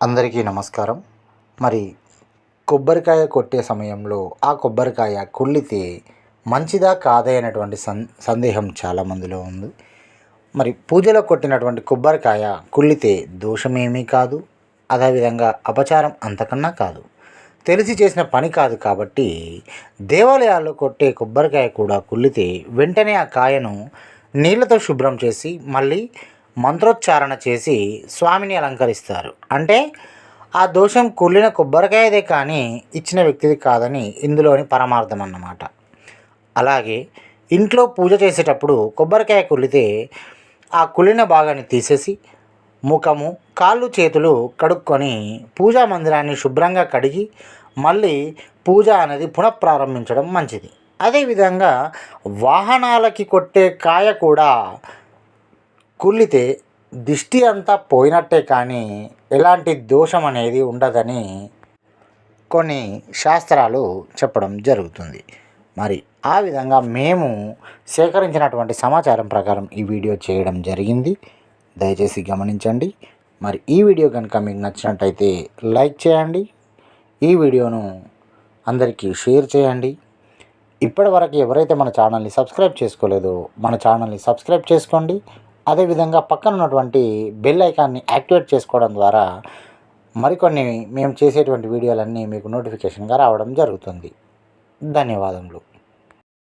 అందరికీ నమస్కారం. మరి కొబ్బరికాయ కొట్టే సమయంలో ఆ కొబ్బరికాయ కుళ్ళితే మంచిదా కాదే అనేటువంటి సం సందేహం చాలామందిలో ఉంది. మరి పూజలో కొట్టినటువంటి కొబ్బరికాయ కుళ్ళితే దోషమేమీ కాదు అదేవిధంగా అపచారం అంతకన్నా కాదు. తెలిసి చేసిన పని కాదు కాబట్టి దేవాలయాల్లో కొట్టే కొబ్బరికాయ కూడా కుళ్ళితే వెంటనే ఆ కాయను నీళ్ళతో శుభ్రం చేసి మళ్ళీ మంత్రోచ్చారణ చేసి స్వామిని అలంకరిస్తారు. అంటే ఆ దోషం కుళ్ళిన కొబ్బరికాయదే కానీ ఇచ్చిన వ్యక్తిది కాదని ఇందులోని పరమార్థం అన్నమాట అలాగే ఇంట్లో పూజ చేసేటప్పుడు కొబ్బరికాయ కుళ్ళితే ఆ కుళ్ళిన భాగాన్ని తీసేసి ముఖము కాళ్ళు చేతులు కడుక్కొని పూజా మందిరాన్ని శుభ్రంగా కడిగి మళ్ళీ పూజ అనేది పునఃప్రారంభించడం మంచిది. అదేవిధంగా వాహనాలకి కొట్టే కాయ కూడా కుళ్ళితే దిష్టి అంతా పోయినట్టే కానీ ఎలాంటి దోషం అనేది ఉండదని కొన్ని శాస్త్రాలు చెప్పడం జరుగుతుంది. మరి ఆ విధంగా మేము సేకరించినటువంటి సమాచారం ప్రకారం ఈ వీడియో చేయడం జరిగింది. దయచేసి గమనించండి. మరి ఈ వీడియో కనుక మీకు నచ్చినట్టయితే లైక్ చేయండి. ఈ వీడియోను అందరికీ షేర్ చేయండి. ఇప్పటివరకు ఎవరైతే మన ఛానల్ని సబ్స్క్రైబ్ చేసుకోలేదో మన ఛానల్ని సబ్స్క్రైబ్ చేసుకోండి. అదేవిధంగా పక్కన ఉన్నటువంటి బెల్ ఐకాన్ని యాక్టివేట్ చేసుకోవడం ద్వారా మరికొన్ని మేము చేసేటువంటి వీడియోలన్నీ మీకు నోటిఫికేషన్గా రావడం జరుగుతుంది. ధన్యవాదములు.